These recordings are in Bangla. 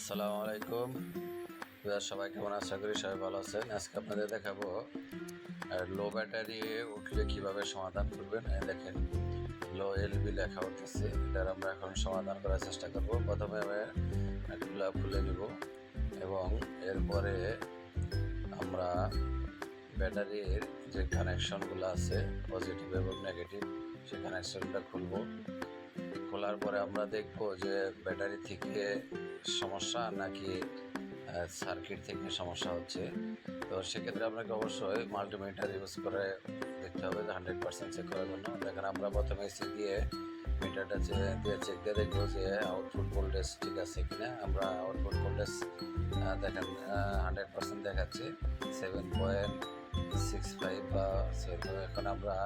আসসালামু আলাইকুম। সবাই কেমন আশা করি সবাই ভালো আছেন। আজকে আপনাদের দেখাবো লো ব্যাটারি উঠলে কীভাবে সমাধান করবেন। দেখেন, লো এলবি লেখা উঠতেছে। এটার আমরা এখন সমাধান করার চেষ্টা করব। প্রথমে আমি এগুলো খুলে নিব এবং এরপরে আমরা ব্যাটারির যে কানেকশনগুলো আছে পজিটিভ এবং নেগেটিভ সেই কানেকশনটা খুলবো। খোলার পরে আমরা দেখব যে ব্যাটারি থেকে সমস্যা নাকি সার্কিট থেকে সমস্যা হচ্ছে। তো সেক্ষেত্রে আপনাকে অবশ্যই মাল্টিমিটার ইউজ করে দেখতে হবে যে হান্ড্রেড পার্সেন্ট চেক করার জন্য। দেখেন, আমরা প্রথমে এসি দিয়ে মিটারটা দিয়ে চেক দিয়ে দেখব যে আউটপুট ভোল্টেজ ঠিক আছে কিনা। আমরা আউটপুট ভোল্টেজ দেখেন হান্ড্রেড পার্সেন্ট দেখাচ্ছে। সেভেন পয়েন্ট সিক্স বা সেরকম এখন আমরা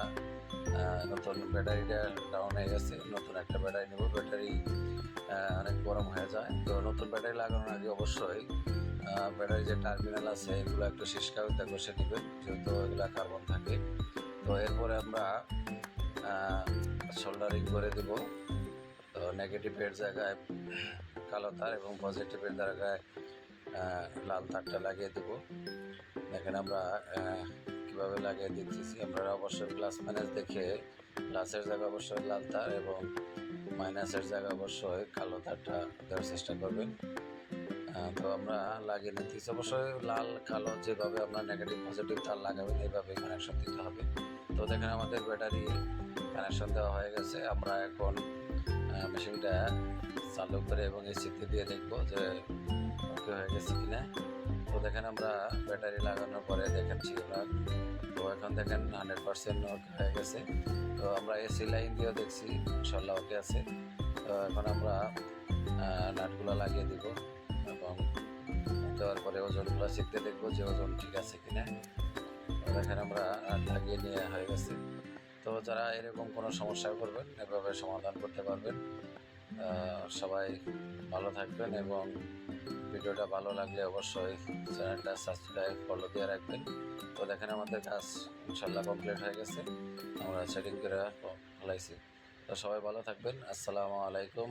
নতুন ব্যাটারিটা ডাউন হয়ে গেছে। নতুন একটা ব্যাটারি নেব। ব্যাটারি অনেক গরম হয়ে যায়। তো নতুন ব্যাটারি লাগানোর আগে অবশ্যই ব্যাটারি যে টার্মিনাল আছে, এগুলো একটু শিষ্কাউতে ঘষে নেবেন, যেহেতু এগুলো কার্বন থাকে। তো এরপরে আমরা সোল্ডারিং করে দেব। তো নেগেটিভের জায়গায় কালো তার এবং পজিটিভের জায়গায় লাল তারটা লাগিয়ে দেব। এখানে আমরা কীভাবে লাগিয়ে দিচ্ছি আমরা অবশ্যই প্লাস মাইনাস দেখে প্লাসের জায়গা অবশ্যই লাল তার এবং মাইনাসের জায়গা অবশ্যই কালো তারটা দেওয়ার চেষ্টা করবেন। তো আমরা লাগিয়ে নিতেছি। অবশ্যই লাল, কালো যেভাবে আমরা নেগেটিভ পজিটিভ তার লাগাবেন এইভাবে কানেকশন দিতে হবে। তো দেখেন আমাদের ব্যাটারি কানেকশন দেওয়া হয়ে গেছে। আমরা এখন মেশিনটা চালু করে এবং এসিতে দিয়ে দেখব যে ওকে হয়ে গেছে কিনা। তো দেখেন আমরা ব্যাটারি লাগানোর পরে দেখাচ্ছি আমরা তো এখন দেখেন হান্ড্রেড পার্সেন্ট হয়ে গেছে। তো আমরা এসি লাইন দিয়েও দেখছি ইনশাল্লাহ ওকে আছে। তো এখন আমরা নাটগুলো লাগিয়ে দিব এবং দেওয়ার পরে ওজনগুলো শিখতে দেখব যে ওজন ঠিক আছে কিনা। দেখেন আমরা নাট লাগিয়ে নিয়ে হয়ে গেছে। তো যারা এরকম কোনো সমস্যা করবেন, এভাবে সমাধান করতে পারবেন। সবাই ভালো থাকবেন এবং ভিডিওটা ভালো লাগলে অবশ্যই চ্যানেলটা সাবস্ক্রাইব ফলো দিয়ে রাখবেন। তো দেখেন আমাদের কাজ ইনশাল্লাহ কমপ্লিট হয়ে গেছে। আমরা সেটিং করে ফেলাইছি তো সবাই ভালো থাকবেন। আসসালামু আলাইকুম।